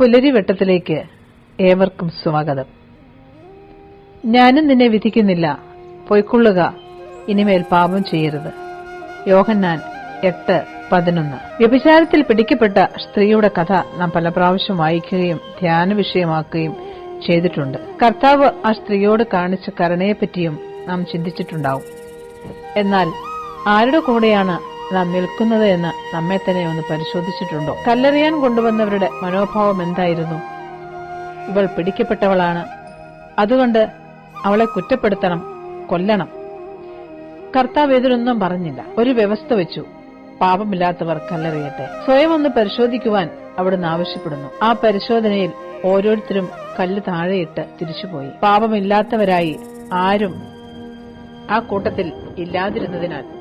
പുലരിവെട്ടത്തിലേക്ക് ഏവർക്കും സ്വാഗതം. ഞാനും നിന്നെ വിധിക്കുന്നില്ല. പൊയ്ക്കൊള്ളുക. ഇനിമേൽ പാപം ചെയ്യരുത്. യോഹന്നാൻ എട്ട് പതിനൊന്ന്. വ്യഭിചാരത്തിൽ പിടിക്കപ്പെട്ട സ്ത്രീയുടെ കഥ നാം പല പ്രാവശ്യം വായിക്കുകയും ധ്യാന വിഷയമാക്കുകയും ചെയ്തിട്ടുണ്ട്. കർത്താവ് ആ സ്ത്രീയോട് കാണിച്ച കരുണയെപ്പറ്റിയും നാം ചിന്തിച്ചിട്ടുണ്ടാവും. എന്നാൽ ആരുടെ കൂടെയാണ് നാം നിൽക്കുന്നത് എന്ന് നമ്മെ തന്നെ ഒന്ന് പരിശോധിച്ചിട്ടുണ്ടോ? കല്ലെറിയാൻ കൊണ്ടുവന്നവരുടെ മനോഭാവം എന്തായിരുന്നു? ഇവൾ പിടിക്കപ്പെട്ടവളാണ്. അതുകൊണ്ട് അവളെ കുറ്റപ്പെടുത്തണം കൊല്ലണം. കർത്താവ് ഇതിനൊന്നും പറഞ്ഞില്ല. ഒരു വ്യവസ്ഥ വെച്ചു. പാപമില്ലാത്തവർ കല്ലെറിയട്ടെ. സ്വയം ഒന്ന് പരിശോധിക്കുവാൻ അവിടുന്ന് ആവശ്യപ്പെടുന്നു. ആ പരിശോധനയിൽ ഓരോരുത്തരും കല്ല് താഴെയിട്ട് തിരിച്ചുപോയി. പാപമില്ലാത്തവരായി ആരും ആ കൂട്ടത്തിൽ ഇല്ലാതിരുന്നതിനാൽ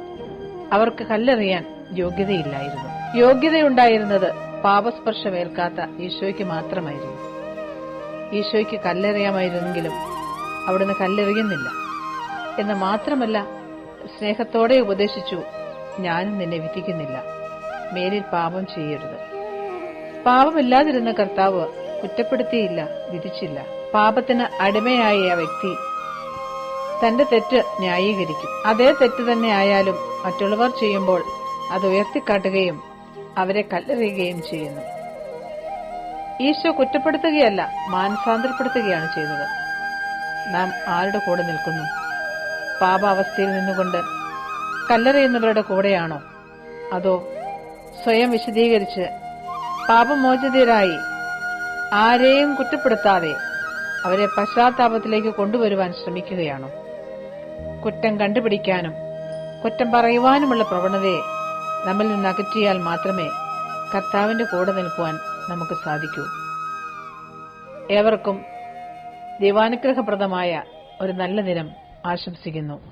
അവർക്ക് കല്ലെറിയാൻ യോഗ്യതയില്ലായിരുന്നു. യോഗ്യതയുണ്ടായിരുന്നത് പാപസ്പർശമേൽക്കാത്ത ഈശോയ്ക്ക് മാത്രമായിരുന്നു. ഈശോയ്ക്ക് കല്ലെറിയാമായിരുന്നെങ്കിലും അവിടുന്ന് കല്ലെറിയുന്നില്ല. എന്ന് മാത്രമല്ല സ്നേഹത്തോടെ ഉപദേശിച്ചു ഞാനും നിന്നെ വിധിക്കുന്നില്ല. മേലിൽ പാപം ചെയ്യരുത്. പാപമില്ലാതിരുന്ന കർത്താവ് കുറ്റപ്പെടുത്തിയില്ല വിധിച്ചില്ല. പാപത്തിന് അടിമയായ വ്യക്തി തന്റെ തെറ്റ് ന്യായീകരിക്കും. അതേ തെറ്റ് തന്നെ ആയാലും മറ്റുള്ളവർ ചെയ്യുമ്പോൾ അത് ഉയർത്തിക്കാട്ടുകയും അവരെ കല്ലെറിയുകയും ചെയ്യുന്നു. ഈശോ കുറ്റപ്പെടുത്തുകയല്ല മാനസാന്തരപ്പെടുത്തുകയാണ് ചെയ്തത്. നാം ആരുടെ കൂടെ നിൽക്കുന്നു? പാപാവസ്ഥയിൽ നിന്നുകൊണ്ട് കല്ലെറിയുന്നവരുടെ കൂടെയാണോ? അതോ സ്വയം വിശദീകരിച്ച് പാപമോചിതരായി ആരെയും കുറ്റപ്പെടുത്താതെ അവരെ പശ്ചാത്താപത്തിലേക്ക് കൊണ്ടുവരുവാൻ ശ്രമിക്കുകയാണോ? കുറ്റം കണ്ടുപിടിക്കാനും കുറ്റം പറയുവാനുമുള്ള പ്രവണതയെ നമ്മിൽ നിന്ന് അകറ്റിയാൽ മാത്രമേ കർത്താവിന്റെ കൂടെ നിൽക്കുവാൻ നമുക്ക് സാധിക്കൂ. ഏവർക്കും ദൈവാനുഗ്രഹപ്രദമായ ഒരു നല്ല ദിനം ആശംസിക്കുന്നു.